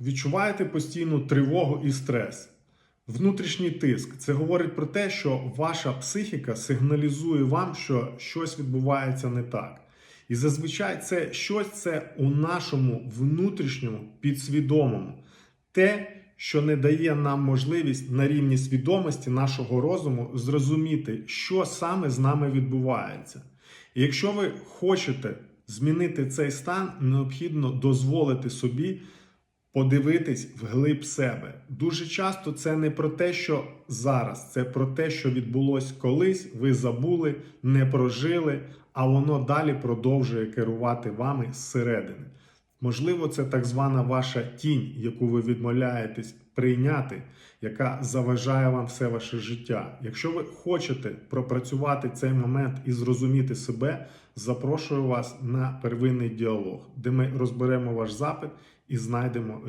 Відчуваєте постійну тривогу і стрес. Внутрішній тиск це говорить про те, що ваша психіка сигналізує вам, що щось відбувається не так. І зазвичай це щось це у нашому внутрішньому підсвідомому, те, що не дає нам можливість на рівні свідомості нашого розуму зрозуміти, що саме з нами відбувається. І якщо ви хочете змінити цей стан, необхідно дозволити собі подивитись вглиб себе. Дуже часто це не про те, що зараз, це про те, що відбулось колись, ви забули, не прожили, а воно далі продовжує керувати вами зсередини. Можливо, це так звана ваша тінь, яку ви відмовляєтесь прийняти, яка заважає вам все ваше життя. Якщо ви хочете пропрацювати цей момент і зрозуміти себе, запрошую вас на первинний діалог, де ми розберемо ваш запит і знайдемо